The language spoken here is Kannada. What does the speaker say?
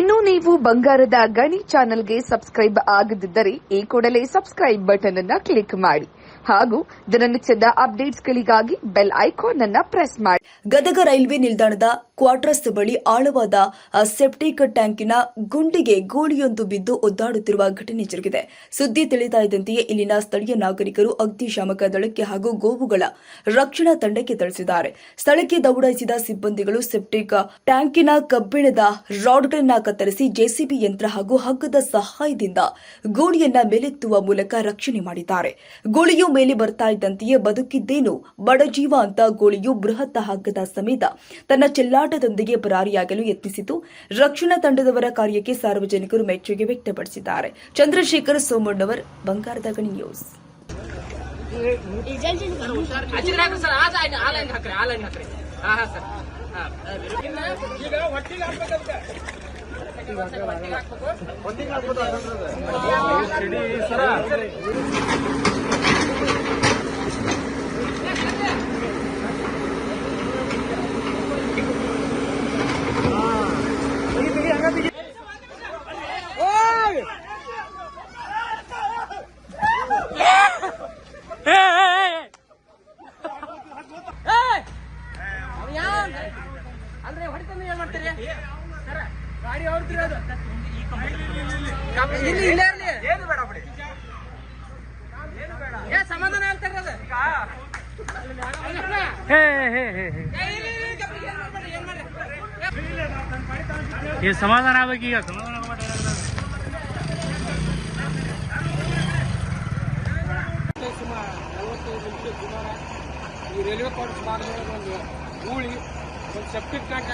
ಇನ್ನು ನೀವು ಬಂಗಾರದ ಗಣಿ ಚಾನೆಲ್ಗೆ ಸಬ್ಸ್ಕ್ರೈಬ್ ಆಗದಿದ್ದರೆ ಈ ಕೂಡಲೇ ಸಬ್ಸ್ಕ್ರೈಬ್ ಬಟನ್ ಅನ್ನ ಕ್ಲಿಕ್ ಮಾಡಿ ಹಾಗೂ ದಿನನಿತ್ಯದ ಅಪ್ಡೇಟ್ಸ್ಗಳಿಗಾಗಿ ಬೆಲ್ ಐಕಾನ್ ಅನ್ನ ಪ್ರೆಸ್ ಮಾಡಿ. ಗದಗ ರೈಲ್ವೆ ನಿಲ್ದಾಣದ ಕ್ವಾರ್ಟರ್ಸ್ ಬಳಿ ಆಳವಾದ ಸೆಪ್ಟಿಕ್ ಟ್ಯಾಂಕಿನ ಗುಂಡಿಗೆ ಗೋಳಿಯೊಂದು ಬಿದ್ದು ಒದ್ದಾಡುತ್ತಿರುವ ಘಟನೆ ಜರುಗಿದೆ. ಸುದ್ದಿ ತಿಳಿತಾ ಇದ್ದಂತೆಯೇ ಇಲ್ಲಿನ ಸ್ಥಳೀಯ ನಾಗರಿಕರು ಅಗ್ನಿಶಾಮಕ ದಳಕ್ಕೆ ಹಾಗೂ ಗೋವುಗಳ ರಕ್ಷಣಾ ತಂಡಕ್ಕೆ ತಿಳಿಸಿದ್ದಾರೆ ಸ್ಥಳಕ್ಕೆ ದೌಡಾಯಿಸಿದ ಸಿಬ್ಬಂದಿಗಳು ಸೆಪ್ಟಿಕ್ ಟ್ಯಾಂಕಿನ ಕಬ್ಬಿಣದ ರಾಡ್ಗಳನ್ನ ಕತ್ತರಿಸಿ ಜೆಸಿಬಿ ಯಂತ್ರ ಹಾಗೂ ಹಗ್ಗದ ಸಹಾಯದಿಂದ ಗೋಳಿಯನ್ನ ಮೇಲೆತ್ತುವ ಮೂಲಕ ರಕ್ಷಣೆ ಮಾಡಿದ್ದಾರೆ. ಗೋಳಿಯು ಮೇಲೆ ಬರ್ತಾ ಇದ್ದಂತೆಯೇ ಬದುಕಿದ್ದೇನು? ಬಡಜೀವ ಅಂತ ಗೋಳಿಯು ಬೃಹತ್ ಹಗ್ಗದ ಸಮೇತ ತನ್ನ ಚೆಲ್ಲಾಟದೊಂದಿಗೆ ಪರಾರಿಯಾಗಲು ಯತ್ನಿಸಿತು. ರಕ್ಷಣಾ ತಂಡದವರ ಕಾರ್ಯಕ್ಕೆ ಸಾರ್ವಜನಿಕರು ಮೆಚ್ಚುಗೆ ವ್ಯಕ್ತಪಡಿಸಿದ್ದಾರೆ. ಚಂದ್ರಶೇಖರ್ ಸೋಮಣ್ಣವರ್, ಬಂಗಾರದ ಗಣಿ ನ್ಯೂಸ್. ಈಗ ಅಂದ್ರೆ ಹೊಡಿತಂದ್ರೆ ಏನ್ ಮಾಡ್ತೀರಿ? ಸರ. ಗಾಡಿ ಹೊಡ್ತೀರಿ ಅದು. ಇಲ್ಲಿ ಇಲ್ಲೇ ಇರ್ಲಿ ಏನು ಬೇಡ ಬಿಡಿ. ಏ ಸಮಾಧಾನ ಹೇಳ್ತಾರ ಅದು ಈ ಸಮಾಧಾನ ಆಗ್ಬೇಕು ಈಗ. ಸಮಾಧಾನ ಆಗ್ಬೇಡ ಈ ರೈಲ್ವೆ ಕಾಲೇಜ್ ಮಾಡಿದ್ರೆ ಒಂದು ಗೂಳಿ ಸೆಪ್ಟಿಕ್ ಟ್ಯಾಂಕ್